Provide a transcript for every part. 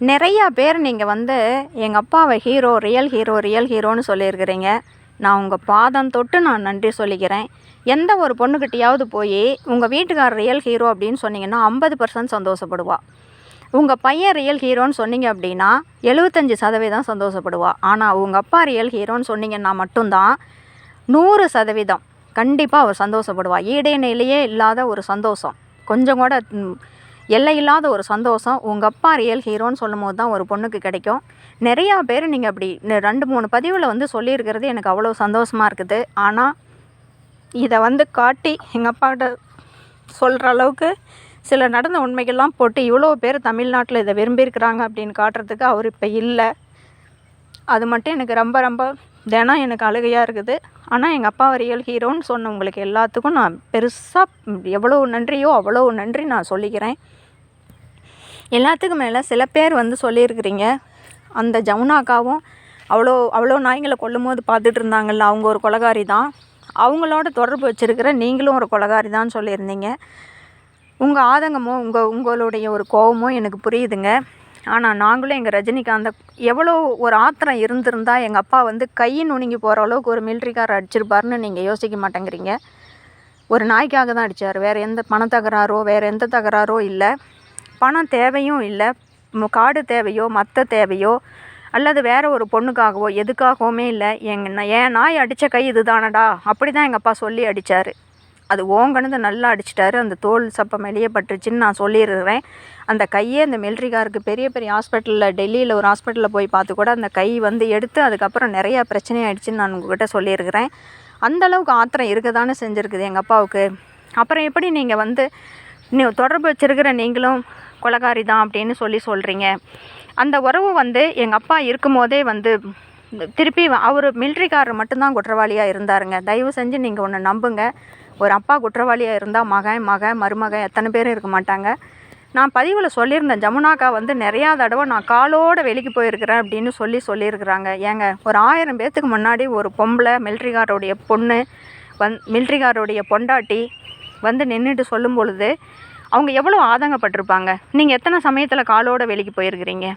நிறையா பேர் நீங்கள் வந்து எங்கள் அப்பாவை ஹீரோ ரியல் ஹீரோ ரியல் ஹீரோன்னு சொல்லியிருக்கிறீங்க. நான் உங்கள் பாதம் தொட்டு நான் நன்றி சொல்லிக்கிறேன். எந்த ஒரு பொண்ணுக்கிட்டேயாவது போய் உங்கள் வீட்டுக்கார் ரியல் ஹீரோ அப்படின்னு சொன்னீங்கன்னா ஐம்பது பர்சன்ட் சந்தோஷப்படுவா. உங்கள் பையன் ரியல் ஹீரோன்னு சொன்னீங்க அப்படின்னா எழுபத்தஞ்சி சதவீதம் சந்தோஷப்படுவா. ஆனால் உங்கள் அப்பா ரியல் ஹீரோன்னு சொன்னீங்கன்னா மட்டும்தான் நூறு சதவீதம் கண்டிப்பாக அவர் சந்தோஷப்படுவா. ஈடே நிலையே இல்லாத ஒரு சந்தோஷம். கொஞ்சம் கூட எல்லையில்லாத எல்லை இல்லாத ஒரு சந்தோஷம். உங்கள் அப்பா ரியல் ஹீரோன்னு சொல்லும் போது தான் ஒரு பொண்ணுக்கு கிடைக்கும். நிறையா பேர் நீங்கள் அப்படி ரெண்டு மூணு பதிவில் வந்து சொல்லியிருக்கிறது எனக்கு அவ்வளோ சந்தோஷமாக இருக்குது. ஆனால் இதை வந்து காட்டி எங்கள் அப்பாக்கிட்ட சொல்கிற அளவுக்கு சில நடந்த உண்மைகள்லாம் போட்டு இவ்வளோ பேர் தமிழ்நாட்டில் இதை விரும்பியிருக்கிறாங்க அப்படின்னு காட்டுறதுக்கு அவர் இப்போ இல்லை. அது மட்டும் எனக்கு ரொம்ப ரொம்ப தினம் எனக்கு அழுகையாக இருக்குது. ஆனால் எங்கள் அப்பா ரியல் ஹீரோன்னு சொன்ன உங்களுக்கு எல்லாத்துக்கும் நான் பெருசாக எவ்வளோ நன்றியோ அவ்வளோ நன்றி நான் சொல்லிக்கிறேன். எல்லாத்துக்கும் மேலே சில பேர் வந்து சொல்லியிருக்கிறீங்க. அந்த ஜமுனாக்காவும் அவ்வளோ அவ்வளோ நாய்ங்களை கொல்லும் போது பார்த்துட்டு இருந்தாங்கல்ல அவங்க ஒரு கொலகாரி தான். அவங்களோட தொடர்பு வச்சுருக்கிற நீங்களும் ஒரு கொலகாரி தான் சொல்லியிருந்தீங்க. உங்கள் ஆதங்கமோ உங்கள் உங்களுடைய ஒரு கோபமோ எனக்கு புரியுதுங்க. ஆனால் நாங்களும் எங்கள் ரஜினிகாந்தை எவ்வளோ ஒரு ஆத்திரம் இருந்திருந்தா எங்கள் அப்பா வந்து கை நுணுங்கி போகிற அளவுக்கு ஒரு மிலிட்ரிக்காரர் அடிச்சிருப்பாருன்னு நீங்கள் யோசிக்க மாட்டேங்கிறீங்க. ஒரு நாய்க்காக தான் அடித்தார் வேறு எந்த பண தகராறோ வேறு எந்த தகராறோ இல்லை. பணம் தேவையும் இல்லை. கார்டு காடு தேவையோ மற்ற தேவையோ அல்லது வேறு ஒரு பொண்ணுக்காகவோ எதுக்காகவுமே இல்லை. எங்க என் நாய் அடித்த கை இதுதானடா. அப்படி தான் எங்கள் அப்பா சொல்லி அடித்தார் அது ஓங்கணுந்து நல்லா அடிச்சிட்டாரு. அந்த தோல் சப்பம் வெளியே பட்டுருச்சுன்னு நான் சொல்லியிருக்கிறேன் அந்த கையே அந்த மிலிட்ரிக்காருக்கு பெரிய பெரிய ஹாஸ்பிட்டலில் டெல்லியில் ஒரு ஹாஸ்பிட்டலில் போய் பார்த்து கூட அந்த கை வந்து எடுத்து அதுக்கப்புறம் நிறையா பிரச்சனை ஆயிடுச்சுன்னு நான் உங்ககிட்ட சொல்லியிருக்கிறேன் அந்த அளவுக்கு ஆத்திரம் இருக்க தானே செஞ்சுருக்குது எங்கள் அப்பாவுக்கு. அப்புறம் எப்படி நீங்கள் வந்து நீ தொடர்பு வச்சிருக்கிற நீங்களும் கொலகாரி தான் அப்படின்னு சொல்லி சொல்கிறீங்க அந்த உறவு வந்து எங்கள் அப்பா இருக்கும்போதே வந்து திருப்பி அவர் மிலிட்ரிக்காரர் மட்டும்தான் குற்றவாளியாக இருந்தாருங்க. தயவு செஞ்சு நீங்கள் ஒன்று நம்புங்க. ஒரு அப்பா குற்றவாளியாக இருந்தால் மகன் மகன் மருமகன் எத்தனை பேரும் இருக்க மாட்டாங்க. நான் பதிவில் சொல்லியிருந்தேன் ஜமுனாக்கா வந்து நிறையா தடவை நான் காலோட வெளிக்கு போயிருக்கிறேன் அப்படின்னு சொல்லி சொல்லியிருக்கிறாங்க. ஏங்க ஒரு ஆயிரம் பேர்த்துக்கு முன்னாடி ஒரு பொம்பளை மிலிட்ரிக்காரோடைய பொண்ணு வந் மிலிட்ரிக்காரோடைய பொண்டாட்டி வந்து நின்றுட்டு சொல்லும் பொழுது அவங்க எவ்வளோ ஆதங்கப்பட்டிருப்பாங்க? நீங்கள் எத்தனை சமயத்தில் காலோட வெளிக்கு போயிருக்கிறீங்க?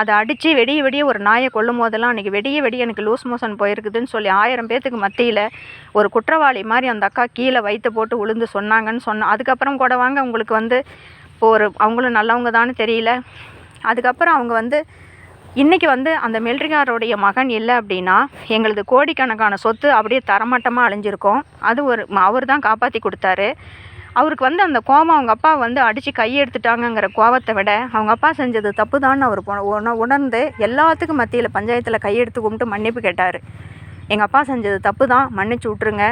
அதை அடித்து வெடிய வெடிய ஒரு நாயை கொல்லும் போதெல்லாம் அன்றைக்கி வெடிய வெடிய எனக்கு லூஸ் மோஷன் போயிருக்குதுன்னு சொல்லி ஆயிரம் பேத்துக்கு மத்தியில் ஒரு குற்றவாளி மாதிரி அந்த அக்கா கீழே வயிற்று போட்டு உளுந்து சொன்னாங்கன்னு சொன்ன அதுக்கப்புறம் கூட வாங்க உங்களுக்கு வந்து இப்போ ஒரு அவங்களும் நல்லவங்க தான்னு தெரியல. அதுக்கப்புறம் அவங்க வந்து இன்றைக்கி வந்து அந்த மெல்ட்ரிகாரோடைய மகன் இல்லை அப்படின்னா எங்களது கோடிக்கணக்கான சொத்து அப்படியே தரமட்டமாக அழிஞ்சிருக்கும். அது ஒரு அவர் தான் காப்பாற்றி கொடுத்தாரு. அவருக்கு வந்து அந்த கோபம் அவங்க அப்பா வந்து அடித்து கையெடுத்துட்டாங்கங்கிற கோபத்தை விட அவங்க அப்பா செஞ்சது தப்பு தான் அவர் உண- உணர்ந்து எல்லாத்துக்கும் மத்தியில் பஞ்சாயத்தில் கையெடுத்து கும்பிட்டு மன்னிப்பு கேட்டார். எங்கள் அப்பா செஞ்சது தப்பு தான் மன்னிச்சு விட்ருங்க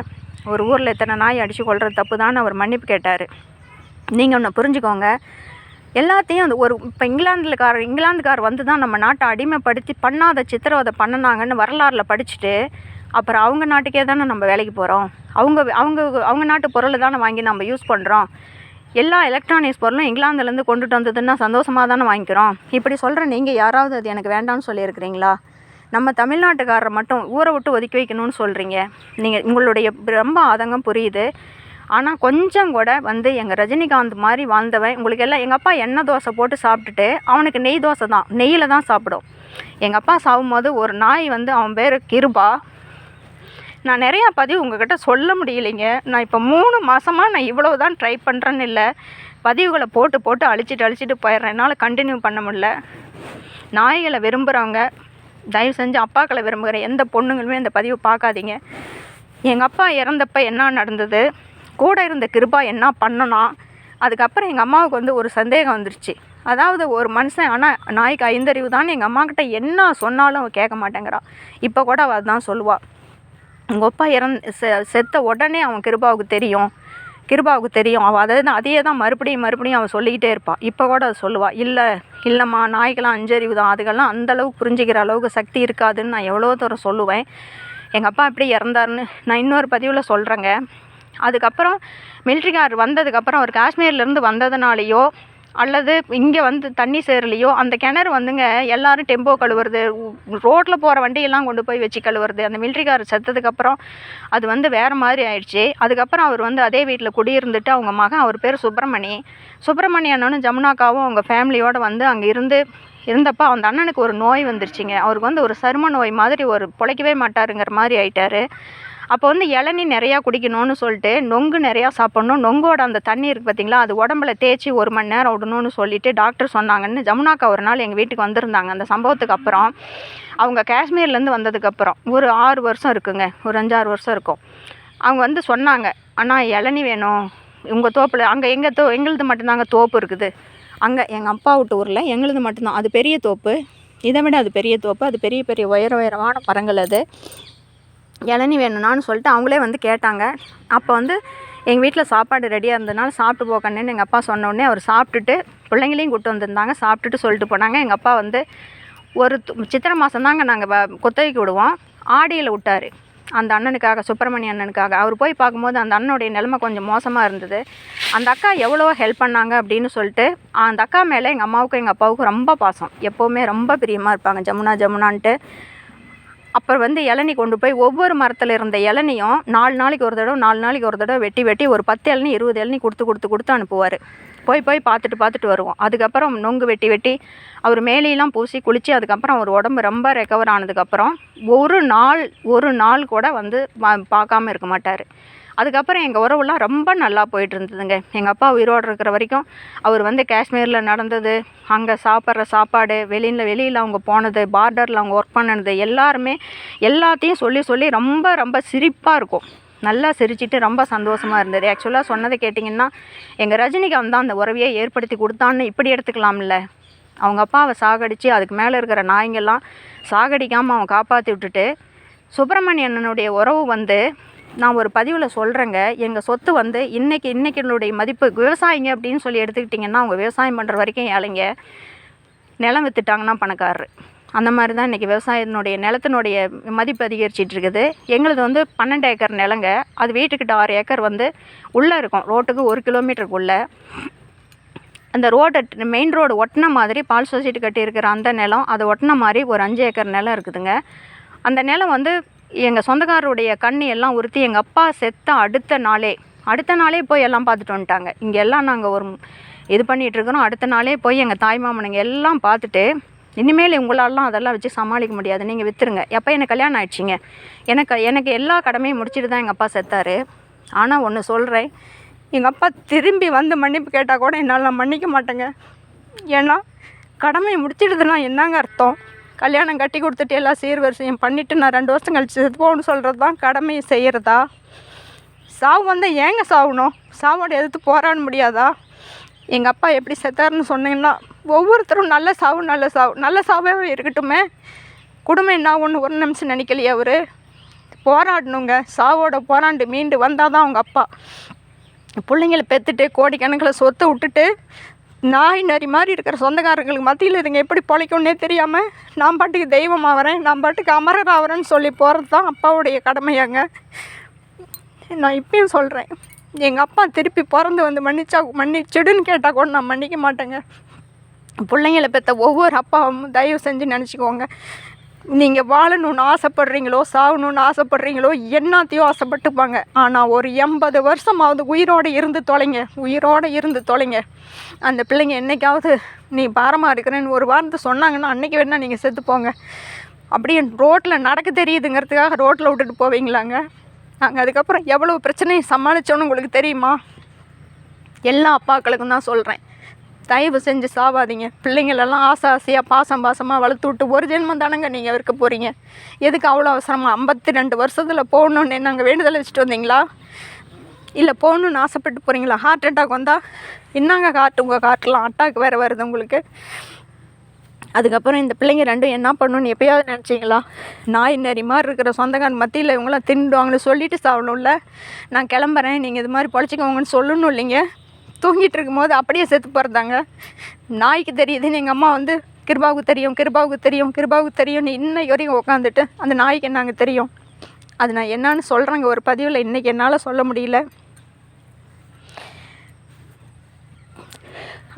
ஒரு ஊரில் எத்தனை நாய் அடித்து கொள்வது தப்பு தான் அவர் மன்னிப்பு கேட்டார். நீங்கள் ஒன்று புரிஞ்சுக்கோங்க. எல்லாத்தையும் அந்த ஒரு இப்போ இங்கிலாந்துக்கார இங்கிலாந்துக்கார் வந்து தான் நம்ம நாட்டை அடிமைப்படுத்தி பண்ணாத சித்திரவதை பண்ணினாங்கன்னு வரலாறில் படிச்சுட்டு அப்புறம் அவங்க நாட்டுக்கே தானே நம்ம வேலைக்கு போகிறோம் அவங்க அவங்க அவங்க நாட்டு பொருளை தானே வாங்கி நம்ம யூஸ் பண்ணுறோம் எல்லா எலக்ட்ரானிக்ஸ் பொருளும் இங்கிலாந்துலேருந்து கொண்டுட்டு வந்ததுன்னா சந்தோஷமாக தானே வாங்கிக்கிறோம். இப்படி சொல்கிற நீங்கள் யாராவது அது எனக்கு வேண்டாம்னு சொல்லியிருக்கிறீங்களா? நம்ம தமிழ்நாட்டுக்காரரை மட்டும் ஊரை விட்டு ஒதுக்கி வைக்கணும்னு சொல்கிறீங்க நீங்கள் உங்களுடைய ரொம்ப ஆதங்கம் புரியுது. ஆனால் கொஞ்சம் கூட வந்து எங்கள் ரஜினிகாந்த் மாதிரி வாழ்ந்தவன் உங்களுக்கு எல்லாம் எங்கள் அப்பா எண்ணெய் தோசை போட்டு சாப்பிட்டுட்டு அவனுக்கு நெய் தோசை தான் நெய்யில் தான் சாப்பிடும். எங்கள் அப்பா சாகும்போது ஒரு நாய் வந்து அவன் பேர் கிருபா. நான் நிறையா பதிவு உங்ககிட்ட சொல்ல முடியலைங்க. நான் இப்போ மூணு மாதமாக நான் இவ்வளோ தான் ட்ரை பண்ணுறேன்னு இல்லை. பதிவுகளை போட்டு போட்டு அழிச்சிட்டு அழிச்சிட்டு போயிடுறேன். என்னால் கண்டினியூ பண்ண முடில நாய்களை விரும்புகிறவங்க தயவு செஞ்சு அப்பாக்களை விரும்புகிற எந்த பொண்ணுங்களுமே இந்த பதிவு பார்க்காதீங்க. எங்கள் அப்பா இறந்தப்ப என்ன நடந்தது? கூட இருந்த கிருபா என்ன பண்ணனா? அதுக்கப்புறம் எங்கள் அம்மாவுக்கு வந்து ஒரு சந்தேகம் வந்துருச்சு. அதாவது ஒரு மனுஷன் ஆனால் நாய்க்கு ஐந்தறிவு தான்? எங்கள் அம்மாக்கிட்ட என்ன சொன்னாலும் அவள் கேட்க மாட்டேங்கிறா. இப்போ கூட அவள் தான் சொல்லுவாள் உங்கள் அப்பா இறந் செ செத்த உடனே அவன் கிருபாவுக்கு தெரியும். கிருபாவுக்கு தெரியும். அவள் அதை தான் அதையே தான் மறுபடியும் மறுபடியும் அவள் சொல்லிக்கிட்டே இருப்பாள் இப்போ கூட அதை சொல்லுவாள் இல்லை இல்லைம்மா நாய்க்கெல்லாம் அஞ்சறிவு தான் அதுக்கெல்லாம் அந்த அளவுக்கு புரிஞ்சுக்கிற அளவுக்கு சக்தி இருக்காதுன்னு நான் எவ்வளோ தூரம் சொல்லுவேன். எங்கள் அப்பா எப்படி இறந்தாருன்னு நான் இன்னொரு பதிவில் சொல்கிறேங்க அதுக்கப்புறம் மிலிட்ரிக்கார் வந்ததுக்கப்புறம் அவர் காஷ்மீர்லேருந்து வந்ததுனாலேயோ அல்லது இங்கே வந்து தண்ணி சேரலையோ அந்த கிணறு வந்துங்க எல்லாரும் டெம்போ கழுவுறது ரோட்டில் போகிற வண்டியெல்லாம் கொண்டு போய் வச்சு கழுவுறது அந்த மிலிட்ரிக்கார் செத்ததுக்கப்புறம் அது வந்து வேறு மாதிரி ஆயிடுச்சு. அதுக்கப்புறம் அவர் வந்து அதே வீட்டில் குடியிருந்துட்டு அவங்க மகன் அவர் பேர் சுப்பிரமணி. சுப்பிரமணியனும் ஜமுனாக்காவும் அவங்க ஃபேமிலியோடு வந்து அங்கே இருந்து இருந்தப்போ அந்த அண்ணனுக்கு ஒரு நோய் வந்துருச்சுங்க. அவருக்கு வந்து ஒரு சரும நோய் மாதிரி ஒரு பிழைக்கவே மாட்டாருங்கிற மாதிரி ஆயிட்டாரு. அப்போ வந்து இளநீ நிறையா குடிக்கணும்னு சொல்லிட்டு நொங்கு நிறையா சாப்பிட்ணும். நொங்கோட அந்த தண்ணி இருக்குது பார்த்தீங்களா அது உடம்புல தேய்ச்சி ஒரு மணி நேரம் விடணும்னு சொல்லிட்டு டாக்டர் சொன்னாங்கன்னு ஜமுனாக்கா ஒரு நாள் எங்கள் வீட்டுக்கு வந்திருந்தாங்க. அந்த சம்பவத்துக்கு அப்புறம் அவங்க காஷ்மீர்லேருந்து வந்ததுக்கப்புறம் ஒரு ஆறு வருஷம் இருக்குங்க ஒரு அஞ்சாறு வருஷம் இருக்கும். அவங்க வந்து சொன்னாங்க அண்ணா இளநி வேணும். உங்கள் தோப்பில் அங்கே எங்கள் தோ எங்களுது மட்டும்தாங்க தோப்பு இருக்குது. அங்கே எங்கள் அப்பா விட்டு ஊரில் எங்களுது மட்டும்தான். அது பெரிய தோப்பு. இதை விட அது பெரிய தோப்பு. அது பெரிய பெரிய உயர உயரமான மரங்கள் அது. இளநீ வேணும்னான்னு சொல்லிட்டு அவங்களே வந்து கேட்டாங்க. அப்போ வந்து எங்கள் வீட்டில் சாப்பாடு ரெடியாக இருந்ததுனால சாப்பிட்டு போக்கணுன்னு எங்கள் அப்பா சொன்ன உடனே அவர் சாப்பிட்டுட்டு பிள்ளைங்களையும் கூட்டு வந்திருந்தாங்க. சாப்பிட்டுட்டு சொல்லிட்டு போனாங்க. எங்கள் அப்பா வந்து ஒரு து- சித்திரை மாதம் தாங்க நாங்கள் குத்தகைக்கு விடுவோம். ஆடியில் விட்டார். அந்த அண்ணனுக்காக சுப்பிரமணிய அண்ணனுக்காக. அவர் போய் பார்க்கும்போது அந்த அண்ணனுடைய நிலைமை கொஞ்சம் மோசமாக இருந்தது. அந்த அக்கா எவ்வளோ ஹெல்ப் பண்ணாங்க அப்படின்னு சொல்லிட்டு அந்த அக்கா மேலே எங்கள் அம்மாவுக்கும் எங்கள் அப்பாவுக்கும் ரொம்ப பாசம். எப்போவுமே ரொம்ப பிரியமாக இருப்பாங்க. ஜமுனா ஜமுனான்ட்டு அப்புறம் வந்து இளநி கொண்டு போய் ஒவ்வொரு மரத்தில் இருந்த இளநியும் நாலு நாளைக்கு ஒரு தடவை நாலு நாளைக்கு ஒரு தடவை வெட்டி வெட்டி ஒரு பத்து இளநி இருபது இளநி கொடுத்து கொடுத்து கொடுத்து அனுப்புவார். போய் போய் பார்த்துட்டு பார்த்துட்டு வருவோம். அதுக்கப்புறம் நொங்கு வெட்டி வெட்டி அவர் மேலேலாம் பூசி குளித்து அதுக்கப்புறம் அவர் உடம்பு ரொம்ப ரெக்கவர் ஆனதுக்கப்புறம் ஒரு நாள் ஒரு நாள் கூட வந்து பா- பார்க்காம இருக்க மாட்டார். அதுக்கப்புறம் எங்கள் உறவுலாம் ரொம்ப நல்லா போயிட்டு இருந்ததுங்க எங்கள் அப்பா உயிரோடு இருக்கிற வரைக்கும் அவர் வந்து காஷ்மீரில் நடந்தது அங்கே சாப்பிட்ற சாப்பாடு வெளியில் வெளியில் அவங்க போனது பார்டரில் அவங்க ஒர்க் பண்ணது எல்லாருமே எல்லாத்தையும் சொல்லி சொல்லி ரொம்ப ரொம்ப சிரிப்பாக இருக்கும். நல்லா சிரிச்சிட்டு ரொம்ப சந்தோஷமாக இருந்தது. ஆக்சுவலாக சொன்னதை கேட்டிங்கன்னா எங்கள் ரஜினிகாந்த் தான் அந்த உறவையை ஏற்படுத்தி கொடுத்தான்னு இப்படி எடுத்துக்கலாம்ல. அவங்க அப்பாவை சாகடித்து அதுக்கு மேலே இருக்கிற நாய்ங்கெல்லாம் சாகடிக்காமல் அவன் காப்பாற்றி விட்டுட்டு சுப்பிரமணியனுடைய உறவு வந்து நான் ஒரு பதிவில் சொல்கிறேங்க எங்கள் சொத்து வந்து இன்றைக்கி இன்றைக்கினுடைய மதிப்பு விவசாயிங்க அப்படின்னு சொல்லி எடுத்துக்கிட்டிங்கன்னா அவங்க விவசாயம் பண்ணுற வரைக்கும் ஏழைங்க. நிலம் விற்றுட்டாங்கன்னா பணக்காரரு. அந்த மாதிரி தான் இன்றைக்கி விவசாயத்தினுடைய நிலத்தினுடைய மதிப்பு அதிகரிச்சிட்டு இருக்குது எங்களுது வந்து பன்னெண்டு ஏக்கர் நிலங்க. அது வீட்டுக்கிட்ட ஆறு ஏக்கர் வந்து உள்ளே இருக்கும். ரோட்டுக்கு ஒரு கிலோமீட்டருக்குள்ளே. அந்த ரோட்டை மெயின் ரோடு ஒட்டின மாதிரி பால் சொசைட்டி கட்டியிருக்கிற அந்த நிலம் அதை ஒட்டின மாதிரி ஒரு அஞ்சு ஏக்கர் நிலம் இருக்குதுங்க. அந்த நிலம் வந்து எங்கள் சொந்தக்காரருடைய கண்ணி எல்லாம் உறுத்தி எங்கள் அப்பா செத்த அடுத்த நாளே அடுத்த நாளே போய் எல்லாம் பார்த்துட்டு வந்துட்டாங்க. இங்கே எல்லாம் நாங்கள் ஒரு இது பண்ணிகிட்டு இருக்கிறோம் அடுத்த நாளே போய் எங்கள் தாய்மாமனுங்க எல்லாம் பார்த்துட்டு இனிமேல் உங்களாலாம் அதெல்லாம் வச்சு சமாளிக்க முடியாது. நீங்கள் விற்றுருங்க எப்போ எனக்கு கல்யாணம் ஆயிடுச்சிங்க. எனக்கு எனக்கு எல்லா கடமையும் முடிச்சுட்டு தான் எங்கள் அப்பா செத்தார். ஆனால் ஒன்று சொல்கிறேன் எங்கள் அப்பா திரும்பி வந்து மன்னிப்பு கேட்டால் கூட என்னால் நான் மன்னிக்க மாட்டேங்க. ஏன்னா கடமையை முடிச்சிடுதுன்னா என்னங்க அர்த்தம்? கல்யாணம் கட்டி கொடுத்துட்டு எல்லாம் சீர்வரிசையும் பண்ணிவிட்டு நான் ரெண்டு வருஷம் கழிச்சு செத்து போகணும்னு சொல்கிறது தான் கடமையை செய்கிறதா சாவு வந்தால் ஏங்க சாகணும் சாவோட எதிர்த்து போராட முடியாதா? எங்கள் அப்பா எப்படி செத்தாருன்னு சொன்னீங்கன்னா ஒவ்வொருத்தரும் நல்ல சாவு நல்ல சாவு. நல்ல சாவாகவே இருக்கட்டுமே. குடும்பம் என்ன ஒன்று ஒரு நிமிஷம் நினைக்கலையே அவர்? போராடணுங்க. சாவோட போராண்டு மீண்டு வந்தால் தான் அவங்க அப்பா. பிள்ளைங்களை பெற்றுட்டு கோடிக்கணக்கில் சொத்தை விட்டுட்டு நாய் நரி மாதிரி இருக்கிற சொந்தக்காரங்களுக்கு மத்தியில் இதுங்க எப்படி பிழைக்கும்னே தெரியாமல் நான் பாட்டுக்கு தெய்வம் ஆகிறேன் நான் பாட்டுக்கு அமரர் ஆகிறேன்னு சொல்லி போகிறது தான் அப்பாவுடைய கடமையாங்க. நான் இப்பயும் சொல்கிறேன் எங்கள் அப்பா திருப்பி பிறந்து வந்து மன்னிச்சா மன்னிச்சிடுன்னு கேட்டால் கூட நான் மன்னிக்க மாட்டேங்க. பிள்ளைங்கள பெற்ற ஒவ்வொரு அப்பாவும் தயவு செஞ்சு நினச்சிக்கோங்க. நீங்கள் வாழணும்னு ஆசைப்படுறீங்களோ சாகணும்னு ஆசைப்படுறீங்களோ என்னத்தையும் ஆசைப்பட்டுப்பாங்க. ஆனால் ஒரு எண்பது வருஷமாவது உயிரோடு இருந்து தொலைங்க. உயிரோடு இருந்து தொலைங்க. அந்த பிள்ளைங்க என்றைக்காவது நீ பாரமாக இருக்கிறேன்னு ஒரு வாரத்தை சொன்னாங்கன்னா அன்றைக்கி வேணால் நீங்கள் செத்து போங்க. அப்படியே ரோட்டில் நடக்க தெரியுதுங்கிறதுக்காக ரோட்டில் விட்டுட்டு போவீங்களாங்க? நாங்கள் அதுக்கப்புறம் எவ்வளோ பிரச்சனையை சமாளித்தோன்னு உங்களுக்கு தெரியுமா? எல்லா அப்பாக்களுக்கும் தான் சொல்கிறேன் தயவு செஞ்சு சாவாதீங்க. பிள்ளைங்களெல்லாம் ஆசை ஆசையாக பாசம் பாசமாக வளர்த்து விட்டு ஒரு ஜென்மம் தானங்க நீங்கள் இருக்க போகிறீங்க எதுக்கு அவ்வளோ அவசரமாக ஐம்பத்தி ரெண்டு வருஷத்தில் போகணுன்னு நாங்கள் வேண்டுதல் வச்சுட்டு வந்தீங்களா? இல்லை போகணுன்னு ஆசைப்பட்டு போகிறீங்களா ஹார்ட் அட்டாக் வந்தால் என்னங்க காட்டு உங்கள் ஹார்ட்லாம் அட்டாக் வேறு வருது உங்களுக்கு. அதுக்கப்புறம் இந்த பிள்ளைங்க ரெண்டும் என்ன பண்ணணும்னு எப்பயாவது நினச்சிங்களா? நாய் நரி மாதிரி இருக்கிற சொந்தக்காரன் மத்தியில் இவங்களாம் தின்னுடுவாங்கன்னு சொல்லிட்டு சாப்பிடணும்ல நான் கிளம்புறேன். நீங்கள் இது மாதிரி பொழைச்சிக்கோங்கன்னு சொல்லணும் இல்லைங்க. தூங்கிட்டு இருக்கும்போது அப்படியே செத்து போகிறதாங்க நாய்க்கு தெரியுதுன்னு எங்கள் அம்மா வந்து கிருபாவுக்கு தெரியும் கிருபாவுக்கு தெரியும் கிருபாவுக்கு தெரியும்னு இன்னைக்கு வரைக்கும் உட்காந்துட்டு அந்த நாய்க்கு என்னங்க தெரியும்? அது நான் என்னன்னு சொல்கிறேங்க ஒரு பதிவில் இன்றைக்கி என்னால் சொல்ல முடியல.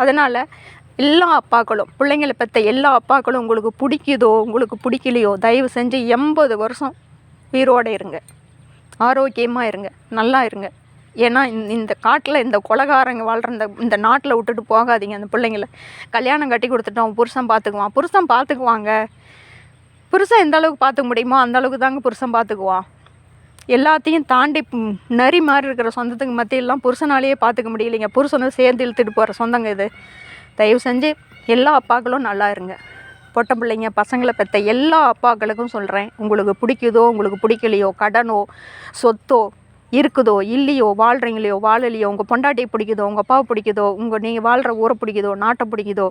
அதனால் எல்லா அப்பாக்களும் பிள்ளைங்களை பெற்ற எல்லா அப்பாக்களும் உங்களுக்கு பிடிக்குதோ உங்களுக்கு பிடிக்கலையோ தயவு செஞ்சு எண்பது வருஷம் உயிரோடு இருங்க. ஆரோக்கியமாக இருங்க. நல்லா இருங்க. ஏன்னா இந்த- இந்த காட்டில் இந்த கொலகாரங்க வாழ்கிற இந்த இந்த நாட்டில் விட்டுட்டு போகாதீங்க அந்த பிள்ளைங்கள. கல்யாணம் கட்டி கொடுத்துட்டோம் புருஷன் பார்த்துக்குவான் புருஷன் பார்த்துக்குவாங்க புருஷன் எந்த அளவுக்கு பார்த்துக்க முடியுமோ அந்த அளவுக்கு தாங்க புருஷன் பார்த்துக்குவான் எல்லாத்தையும் தாண்டி நரி மாதிரி இருக்கிற சொந்தத்துக்கு மத்தியெல்லாம் புருஷனாலேயே பார்த்துக்க முடியலைங்க. புருஷனை சேர்ந்து இழுத்துட்டு போகிற சொந்தங்க இது. தயவு செஞ்சு எல்லா அப்பாக்களும் நல்லா இருங்க. பொட்டை பிள்ளைங்க பசங்களை பெற்ற எல்லா அப்பாக்களுக்கும் சொல்கிறேன் உங்களுக்கு பிடிக்குதோ உங்களுக்கு பிடிக்கலையோ கடனோ சொத்தோ இருக்குதோ இல்லையோ வாழ்கிறீங்களையோ வாழலையோ உங்கள் பொண்டாட்டியை பிடிக்குதோ உங்கள் அப்பாவை பிடிக்குதோ உங்கள் நீங்கள் வாழ்கிற ஊரை பிடிக்குதோ நாட்டை பிடிக்குதோ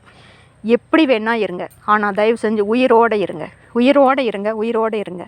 எப்படி வேணால் இருங்க. ஆனால் தயவு செஞ்சு உயிரோடு இருங்க. உயிரோடு இருங்க உயிரோடு இருங்க.